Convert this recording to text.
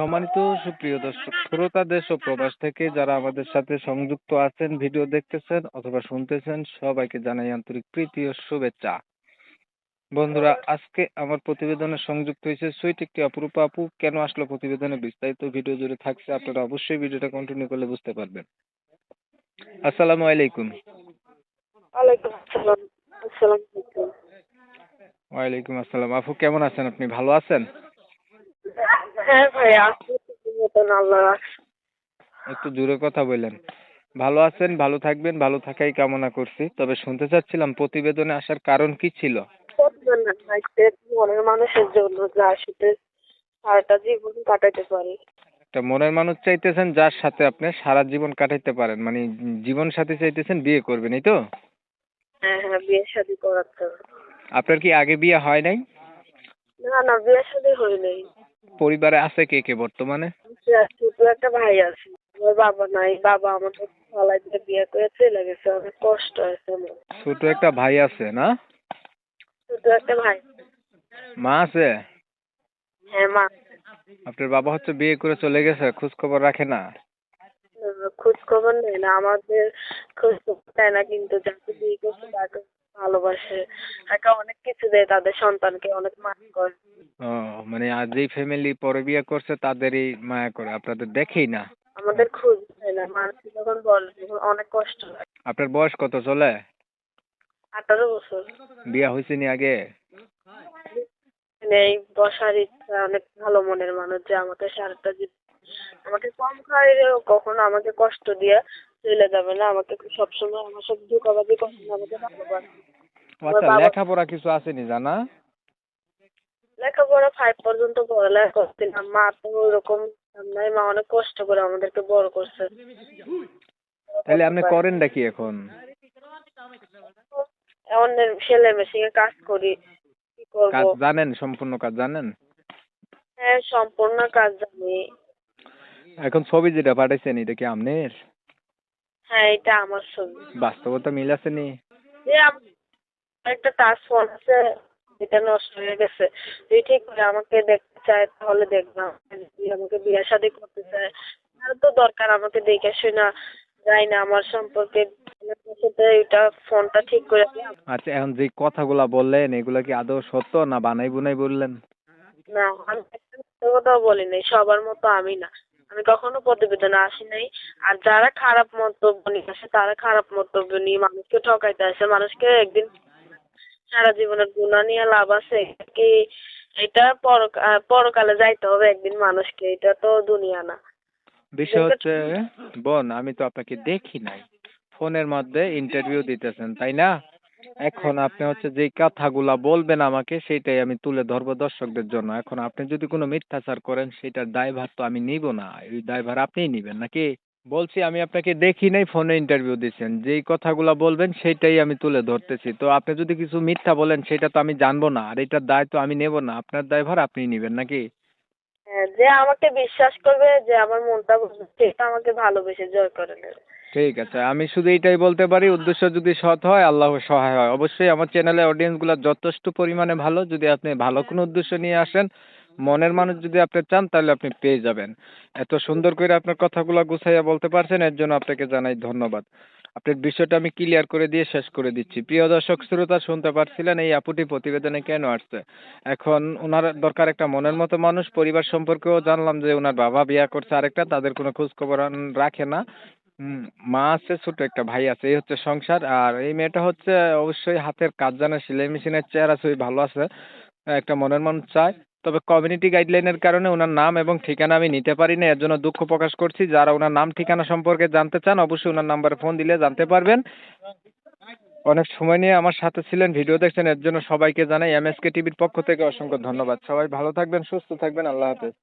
সম্মানিত সুপ্রিয় দর্শক শ্রোতা দেশ ও প্রবাস থেকে যারা আমাদের সাথে সংযুক্ত আছেন ভিডিও দেখতেছেন অথবা শুনতেছেন সবাইকে জানাই আন্তরিক প্রীতি ও শুভেচ্ছা। বন্ধুরা আজকে আমার প্রতিবেদনে সংযুক্ত হয়েছে সুইট একটি অপরূপ আপু। কেন আসলো প্রতিবেদনে বিস্তারিত ভিডিও জুড়ে থাকছে আপনারা অবশ্যই ভিডিওটা কন্টিনিউ করলে বুঝতে পারবেন। আসসালামু আলাইকুম। ওয়ালাইকুম আসসালাম। ওয়ালাইকুম আপু কেমন আছেন? আপনি ভালো আছেন? হ্যাঁ ভাই আছি মতন আল্লাহ একটু জোরে কথা বললেন। ভালো আছেন ভালো থাকবেন ভালো থাকাই কামনা করছি। তবে শুনতে চাচ্ছিলাম প্রতিবেদনে আসার কারণ কি ছিল? মনের মানুষের জন্য যা সাথে সারাটা জীবন কাটাতে পারে। একটা মনের মানুষ চাইতেছেন যার সাথে আপনি সারা জীবন কাটাইতে পারেন। মানে জীবন সাথী চাইতেছেন বিয়ে করবেন এই তো? হ্যাঁ হ্যাঁ বিয়ে শাদী করাতে হবে। আপনার কি আগে বিয়ে হয় নাই? না না বিয়ে শাদী হয় নাই। পরিবারে আছে কে কে বর্তমানে? ছোট একটা ভাই আছে। আমার বাবা নাই বাবা আমাকে ফালাই দিয়ে বিয়ে করে চলে গেছে অনেক কষ্ট হয়েছে আমার। ছোট একটা ভাই আছে না? ছোট একটা ভাই। মা আছে? হ্যাঁ মা। আপনার বাবা হচ্ছে বিয়ে করে চলে গেছে খোঁজ খবর রাখে না? খোঁজ খবর নেয় না আমাদের খোঁজ খবর নেয় না কিন্তু যাকে বিয়ে করছে তাকে ভালোবাসে তাকে অনেক কিছু দেয় তাদের সন্তানকে অনেক মান করে। ও মানে আর যেই ফ্যামিলি পরে বিয়ে করছে তাদেরই মায়া করে আপনাদের দেখেই না? আমাদের খোঁজ নেয় না মানুষ যখন বলে তখন অনেক কষ্ট লাগে আপনার বয়স কত চলে? আঠারো বছর। বিয়া হয়েছে নি আগে? এই বসার ইচ্ছা অনেক ভালো মনের মানুষ যে আমাকে সারাটা জীবন আমাকে কম খাইলেও কখনো আমাকে কষ্ট দিয়ে চলে যাবে না আমাকে সবসময় আমার সাথে ধোকাবাজি কখনো আমাকে ভালোবাসে আচ্ছা লেখাপড়া কিছু আসেনি জানা? লেখাপড়া ফাইভ পর্যন্ত পড়ালেখা করছিলাম মা তো ওরকম নাই মা অনেক কষ্ট করে আমাদেরকে বড় করছে। তাহলে আপনি করেন নাকি এখন? অন্যের ছেলে মেশিনে কাজ করি কি কাজ জানেন সম্পূর্ণ কাজ জানেন? হ্যাঁ সম্পূর্ণ কাজ জানি। এখন ছবি যেটা পাঠাইছেন এটা কি আপনার হ্যাঁ এটা আমার ছবি। বাস্তবতা মিল আছে নি? একটা ফোন আছে এটা নষ্ট হয়ে গেছে। তুই ঠিক করে আমাকে দেখতে চায় তাহলে দেখলাম যদি আমাকে বিয়ে শাদী করতে চায় তার তো দরকার আমাকে দেখে শুনা যাই না আমার সম্পর্কে এটা ফোনটা ঠিক করে আচ্ছা এখন যে কথাগুলা বললেন এগুলা কি আদৌ সত্য না বানাই বুনাই বললেন? না আমি একটা কথাও বলি নাই সবার মতো আমি না। আমি কখনো প্রতিবেদনে আসি নাই। আর যারা খারাপ মন্তব্য নিয়ে আসে তারা খারাপ মন্তব্য নিয়ে মানুষকে ঠকাইতে আসে। মানুষকে একদিন সারা জীবনের গুণা নিয়ে লাভ আছে কি? এটা পর পরকালে যাইতে হবে একদিন মানুষকে। এটা তো দুনিয়া না। বিষয় হচ্ছে বোন আমি তো আপনাকে দেখি নাই। ফোনের মধ্যে ইন্টারভিউ দিতেছেন তাই না? এখন আপনি হচ্ছে যে কথাগুলা বলবেন আমাকে সেটাই আমি তুলে ধরবো দর্শকদের জন্য। এখন আপনি যদি কোনো মিথ্যাচার করেন, সেটার দায়ভার তো আমি নিব না। এই দায়ভার আপনিই নিবেন, নাকি? বলছি, আমি আপনাকে দেখি নাই, ফোনে ইন্টারভিউ দিচ্ছেন যেই কথাগুলা বলবেন সেটাই আমি তুলে ধরতেছি। তো আপনি যদি কিছু মিথ্যা বলেন, সেটা তো আমি জানব না। আর এটার দায় তো আমি নেব না। আপনার দায়ভার আপনিই নিবেন, নাকি? হ্যাঁ যে আমাকে বিশ্বাস করবে যে আমার মনটা বুঝবে সেটা আমাকে ভালোবেসে জয় করে নেবে। ঠিক আছে আমি শুধু এইটাই বলতে পারি উদ্দেশ্য যদি সৎ হয় আল্লাহ সহায় হয়। অবশ্যই আমার চ্যানেলের অডিয়েন্সগুলো যথেষ্ট পরিমাণে ভালো। যদি আপনি ভালো কোনো উদ্দেশ্য নিয়ে আসেন মনের মানুষ যদি আপনি চান তাহলে আপনি পেয়ে যাবেন। এত সুন্দর করে আপনার কথাগুলো গুছাইয়া বলতে পারছেন এর জন্য আপনাকে জানাই ধন্যবাদ। আপনার বিষয়টা আমি ক্লিয়ার করে দিয়ে শেষ করে দিচ্ছি। প্রিয় দর্শক, শ্রোতা শুনতে পারছিলেন এই আপুটি প্রতিবেদনে কেন আসছে? এখন ওনার দরকার একটা মনের মতো মানুষ, পরিবার সম্পর্কেও জানলাম যে ওনার বাবা বিয়া করছে আরেকটা, তাদের কোনো খোঁজখবর রাখে না। মা আছে, ছোট একটা ভাই আছে, এই হচ্ছে সংসার। আর এই মেয়েটা হচ্ছে অবশ্যই হাতের কাজ জানে, সেলাই মেশিনের চেয়ার আছে ভালো আছে। একটা মনের মানুষ চায়। তবে কমিউনিটি গাইডলাইনের কারণে ওনার নাম এবং ঠিকানা আমি নিতে পারি না এর জন্য দুঃখ প্রকাশ করছি। যারা ওনার নাম, ঠিকানা সম্পর্কে জানতে চান, অবশ্যই ওনার নাম্বারে ফোন দিলে জানতে পারবেন। অনেক সময় নিয়ে আমার সাথে ছিলেন ভিডিও দেখছেন, এর জন্য সবাইকে জানাই এম এস কে টিভির পক্ষ থেকে অসংখ্য ধন্যবাদ। সবাই ভালো থাকবেন, সুস্থ থাকবেন, আল্লাহ হাফেজ।